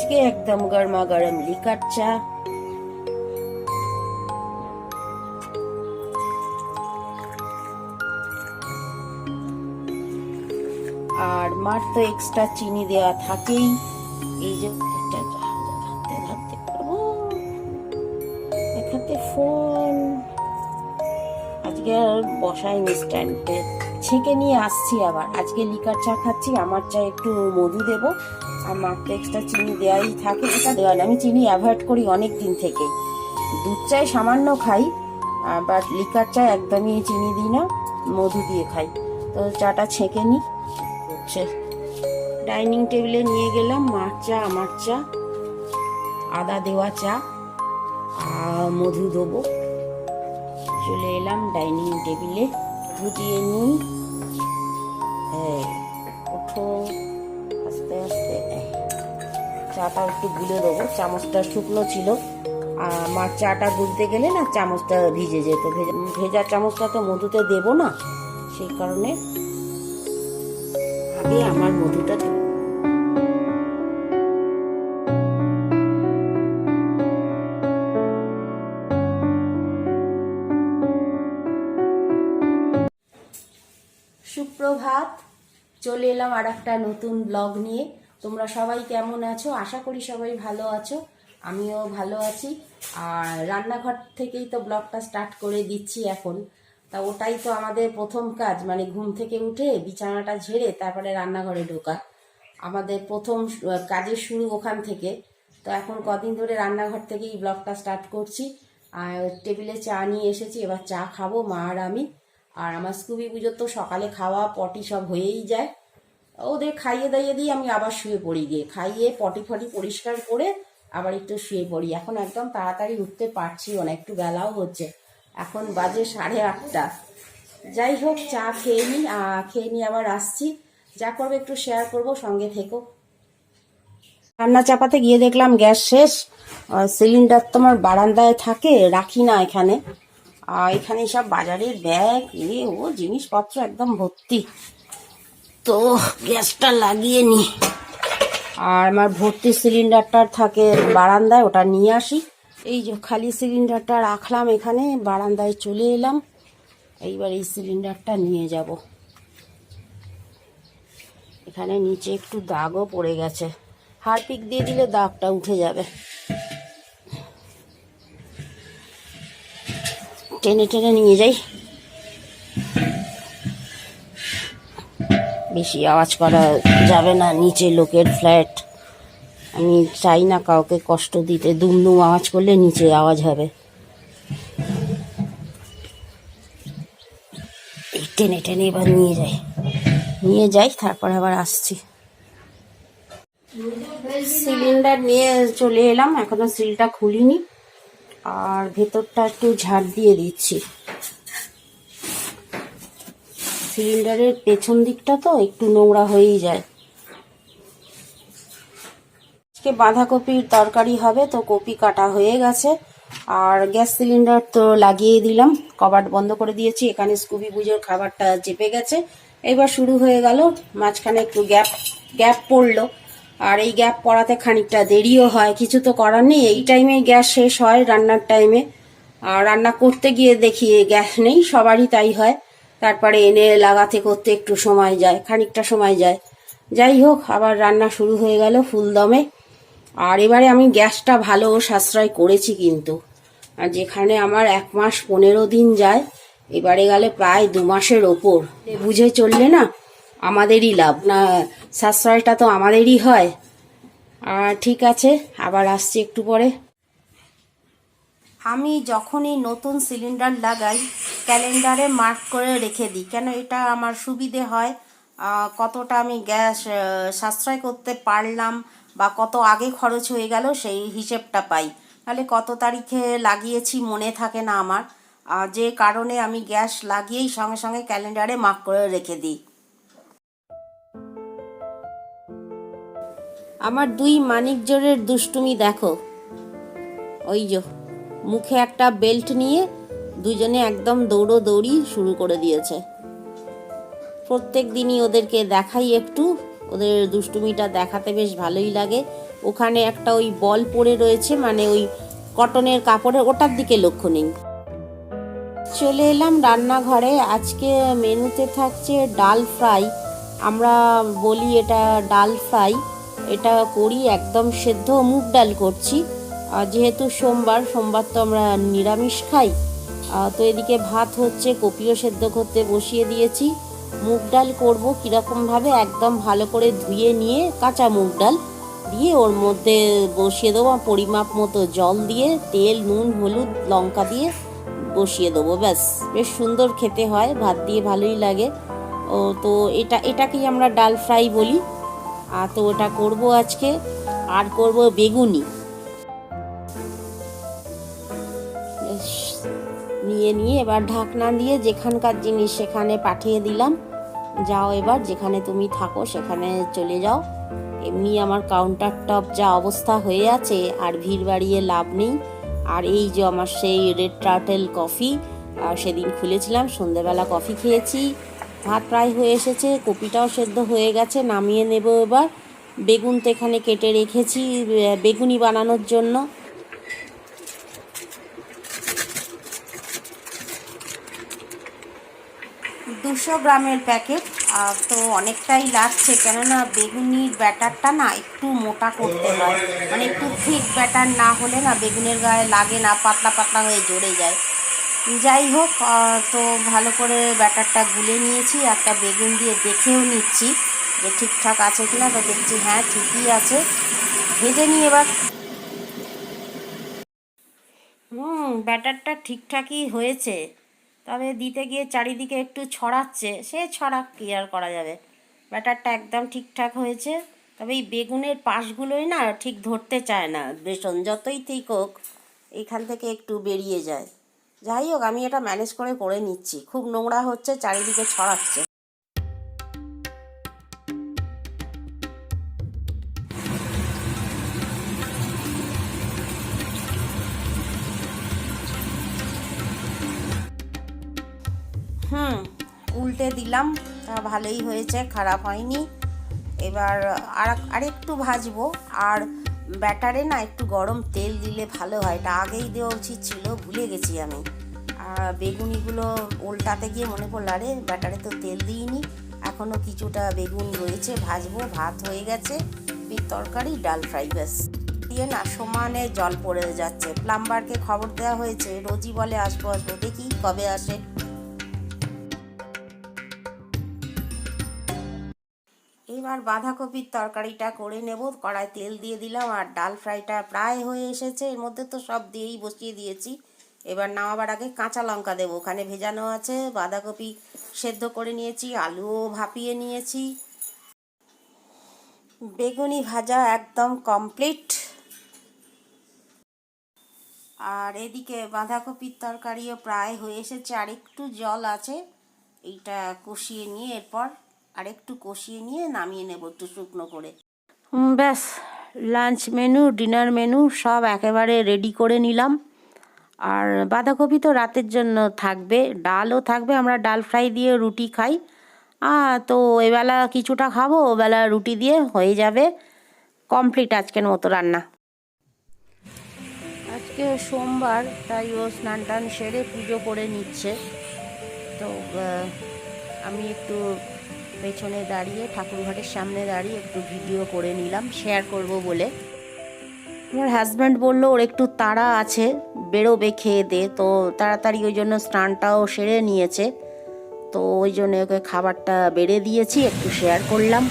আজকে একদম গরমা গরম লিকার চা। আর মার তো এক্সট্রা চিনি দেওয়া থাকেই। এই যে এখানে ফোন আজকে আর বসাইনি স্ট্যান্ডে ছেঁকে নিয়ে আসছি আবার। আজকে লিকার চা খাচ্ছি, আমার চা একটু মধু দেব। আর মার এক্সট্রা চিনি দেওয়াই থাকে, এটা দেওয়া। আমি চিনি অ্যাভয়েড করি অনেক দিন থেকে। দুধ চায় সামান্য খাই বাট লিকার চা একদমই চিনি দিই না, মধু দিয়ে খাই। তো চাটা ছেঁকে নিই, হচ্ছে। ডাইনিং টেবিলে নিয়ে গেলাম, মার চা, আমার চা, আদা দেওয়া চা আর মধু দেবো। চলে এলাম ডাইনিং টেবিলে, গুটিয়ে নিই। চাটা একটু গুলে দেবো। চামচটা শুকনো ছিল। আর আমার চাটা গুলতে গেলে না চামচটা ভিজে যেত। ভেজা চামচটা তো মধুতে দেবো না। সেই কারণে আগে আমার মধুটা সুপ্রভাত, চলে এলাম আর একটা নতুন ব্লগ নিয়ে। তোমরা সবাই কেমন আছো? আশা করি সবাই ভালো আছো। আমিও ভালো আছি। আর রান্নাঘর থেকেই তো ব্লগটা স্টার্ট করে দিচ্ছি এখন। তা ওটাই তো আমাদের প্রথম কাজ মানে ঘুম থেকে উঠে বিছানাটা ঝেড়ে তারপরে রান্নাঘরে ঢোকা। আমাদের প্রথম কাজের শুরু ওখান থেকে। তো এখন কদিন ধরে রান্নাঘর থেকেই ব্লগটা স্টার্ট করছি। আর টেবিলে চা নিয়ে এসেছি, এবার চা খাব মা আর আমি। আর আমার স্কুবি পুজোর তো সকালে খাওয়া, পটি সব হয়েই যায়। ওদের খাইয়ে দাইয়ে দিয়ে আমি আবার শুয়ে পড়ি গিয়ে। খাইয়ে পটি ফটি পরিষ্কার করে আবার একটু শুয়ে পড়ি। এখন একদম তাড়াতাড়ি উঠতে পারছিও না একটু বেলাও হচ্ছে। এখন বাজে সাড়ে আটটা। যাই হোক, চা খেয়ে নিই খেয়ে নিয়ে আবার আসছি। যা করবে একটু শেয়ার করব, সঙ্গে থেকো। রান্না চাপাতে গিয়ে দেখলাম গ্যাস শেষ। সিলিন্ডার তো আমার বারান্দায় থাকে, রাখি না এখানে। এখানে সব বাজারের ব্যাগ এ, ও, জিনিসপত্র একদম ভর্তি। তো গ্যাসটা লাগিয়ে নি। আর আমার ভর্তি সিলিন্ডারটা থাকে বারান্দায়, ওটা নিয়ে আসি। এই যে খালি সিলিন্ডারটা রাখলাম এখানে, বারান্দায় চলে এলাম। এইবার এই সিলিন্ডারটা নিয়ে যাব। এখানে নিচে একটু দাগও পড়ে গেছে। হারপিক দিয়ে দিলে দাগটা উঠে যাবে। টেনে টেনে নিয়ে যাই। বেশি আওয়াজ করা যাবে না, নিচে লোকের ফ্ল্যাট আমি চাই না কাউকে কষ্ট দিতে দুম দুম আওয়াজ করলে নিচে আওয়াজ হবে। টেনে টেনে এবার নিয়ে যাই। নিয়ে যাই, তারপর আবার আসছি। সিলিন্ডার নিয়ে চলে এলাম, এখনও সিলটা খুলিনি। আর ভেতরটা একটু ঝাড় দিয়ে দিচ্ছি। সিলিন্ডারের পেছন দিকটা তো একটু নোংরা হয়েই যায়। আজকে বাঁধাকপির তরকারি হবে, তো কপি কাটা হয়ে গেছে। আর গ্যাস সিলিন্ডার তো লাগিয়ে দিলাম কবাট বন্ধ করে দিয়েছি, এখানে স্কুবি পুজোর খাবারটা চেপে গেছে। এবার শুরু হয়ে গেল, মাঝখানে একটু গ্যাপ গ্যাপ পড়ল। আর এই গ্যাপ পড়াতে খানিকটা দেরিও হয়, কিছু তো করার নেই। এই টাইমে গ্যাস শেষ হয় রান্নার টাইমে। আর রান্না করতে গিয়ে দেখি গ্যাস নেই, সবারই তাই হয়। তারপরে এনে লাগাতে করতে একটু সময় যায়, খানিকটা সময় যায়। যাই হোক, আবার রান্না শুরু হয়ে গেল ফুল দমে আর এবারে আমি গ্যাসটা ভালো সাশ্রয় করেছি কিন্তু। আর যেখানে আমার এক মাস পনেরো দিন যায়, এবারে গেলে প্রায় দু মাসের ওপর। বুঝে চললে না, আমাদেরই লাভ। না, সাশ্রয়টা তো আমাদেরই হয়। আর ঠিক আছে, আবার আসছি একটু পরে। আমি যখনই নতুন সিলিন্ডার লাগাই, ক্যালেন্ডারে মার্ক করে রেখে দিই। কেন এটা আমার সুবিধে হয়? কতটা আমি গ্যাস সাশ্রয় করতে পারলাম বা কত আগে খরচ হয়ে গেল সেই হিসেবটা পাই। তাহলে কত তারিখে লাগিয়েছি মনে থাকে না আমার। যে কারণে আমি গ্যাস লাগিয়েই সঙ্গে সঙ্গে ক্যালেন্ডারে মার্ক করে রেখে দিই। আমার দুই মানিক জোরের দুষ্টুমি দেখো। ওই যে। মুখে একটা বেল্ট নিয়ে দুজনে একদম দৌড়োদৌড়ি শুরু করে দিয়েছে। প্রত্যেক দিনই ওদেরকে দেখাই একটু, ওদের দুষ্টুমিটা দেখাতে বেশ ভালোই লাগে। ওখানে একটা ওই বল পড়ে রয়েছে মানে ওই কটনের কাপড়ের, ওটার দিকে লক্ষ্য নেই। চলে এলাম রান্নাঘরে। আজকে মেনুতে থাকছে ডাল ফ্রাই। আমরা বলি এটা ডাল ফ্রাই। এটা করি একদম সেদ্ধ মুগ ডাল করছি। যেহেতু সোমবার সোমবার তো আমরা নিরামিষ খাই তো এদিকে ভাত হচ্ছে, কপিও সেদ্ধ করতে বসিয়ে দিয়েছি। মুগ ডাল করব কীরকমভাবে, একদম ভালো করে ধুয়ে নিয়ে কাঁচা মুগ ডাল দিয়ে ওর মধ্যে বসিয়ে দেবো পরিমাপ মতো জল দিয়ে, তেল, নুন, হলুদ, লঙ্কা দিয়ে বসিয়ে দেবো, ব্যাস। বেশ সুন্দর খেতে হয়, ভাত দিয়ে ভালোই লাগে। ও, তো এটা, এটাকেই আমরা ডাল ফ্রাই বলি। আর তো ওটা করব আজকে। আর করব বেগুনি। নিয়ে নিয়ে এবার ঢাকনা দিয়ে যেখানকার জিনিস সেখানে পাঠিয়ে দিলাম। যাও এবার, যেখানে তুমি থাকো সেখানে চলে যাও। এমনি আমার কাউন্টার টপ যা অবস্থা হয়ে আছে, আর ভিড় বাড়িয়ে লাভ নেই। আর এই যে আমার সেই রেড টার্টেল কফি সেদিন খুলেছিলাম, সন্ধেবেলা কফি খেয়েছি। ভাত প্রায় হয়ে এসেছে, কপিটাও সেদ্ধ হয়ে গেছে, নামিয়ে নেব এবার। বেগুন তো এখানে কেটে রেখেছি বেগুনি বানানোর জন্য। দুশো গ্রামের প্যাকেট তো অনেকটাই লাগছে। কেননা বেগুনির ব্যাটারটা না একটু মোটা করতে হয়। মানে একটু ঠিক ব্যাটার না হলে না বেগুনের গায়ে লাগে না, পাতলা পাতলা হয়ে জড়ে যায়। যাই হোক তো ভালো করে ব্যাটারটা গুলে নিয়েছি। একটা বেগুন দিয়ে দেখেও নিচ্ছি যে ঠিকঠাক আছে কিনা। তো দেখছি হ্যাঁ ঠিকই আছে। ভেজে নিই এবার। হুম, ব্যাটারটা ঠিকঠাকই হয়েছে। তবে দিতে গিয়ে চারিদিকে একটু ছড়াচ্ছে, সে ছড়া ক্লিয়ার করা যাবে। ব্যাটারটা একদম ঠিকঠাক হয়েছে, তবে এই বেগুনের পাশগুলোই না ঠিক ধরতে চায় না। বেসন যতই ঠিক হোক, এখান থেকে একটু বেরিয়ে যায়। যাই হোক, আমি এটা ম্যানেজ করে করে নিচ্ছি। খুব নোংরা হচ্ছে, চারিদিকে ছড়াচ্ছে। উল্টে দিলাম। ভালোই হয়েছে, খারাপ হয়নি। এবার আর আরেকটু ভাজবো। আর ব্যাটারে না একটু গরম তেল দিলে ভালো হয়। এটা আগেই দেওয়া উচিত ছিল, ভুলে গেছি আমি। আর বেগুনিগুলো উল্টাতে গিয়ে মনে পড়ল, আরে ব্যাটারে তো তেল দিইনি। এখনও কিছুটা বেগুন রয়েছে, ভাজবো, ভাত হয়ে গেছে। তরকারি, ডাল ফ্রাই, ব্যাস। দিয়ে না সমানে জল পড়ে যাচ্ছে। প্লাম্বারকে খবর দেওয়া হয়েছে, রোজই বলে আসব আসব। দেখি কবে আসে। এবার বাঁধাকপির তরকারিটা করে নেব। কড়াই তেল দিয়ে দিলাম আর ডাল ফ্রাইটা প্রায় হয়ে এসেছে। এর মধ্যে তো সব দিয়েই বসিয়ে দিয়েছি। এবার নামাবার আগে কাঁচা লঙ্কা দেবো। ওখানে ভেজানো আছে। বাঁধাকপি সেদ্ধ করে নিয়েছি, আলুও ভাপিয়ে নিয়েছি। বেগুনি ভাজা একদম কমপ্লিট। আর এদিকে বাঁধাকপির তরকারিও প্রায় হয়ে এসেছে। আর একটু জল আছে। এইটা কষিয়ে নিয়ে এরপর আর একটু কষিয়ে নিয়ে নামিয়ে নেব একটু শুকনো করে। ব্যাস লাঞ্চ মেনু ডিনার মেনু সব একেবারে রেডি করে নিলাম। আর বাঁধাকপি তো রাতের জন্য থাকবে, ডালও থাকবে, আমরা ডাল ফ্রাই দিয়ে রুটি খাই। তো এবেলা কিছুটা খাব, ওবেলা রুটি দিয়ে হয়ে যাবে কমপ্লিট আজকের মতো রান্না। আজকে সোমবার, তাই ও স্নান টান সেরে পুজো করে নিচ্ছে। তো আমি একটু পেছনে দাঁড়িয়ে ঠাকুরঘাটের সামনে দাঁড়িয়ে একটু ভিডিও করে নিলাম শেয়ার করব বলে। আমার হাজব্যান্ড বলল, ওর একটু তাড়া আছে, বেরোবে খেয়ে দে। তো তাড়াতাড়ি ওই জন্য স্নানটাও সেরে নিয়েছে। তো ওই জন্য ওকে খাবারটা বেড়ে দিয়েছি, একটু শেয়ার করলাম।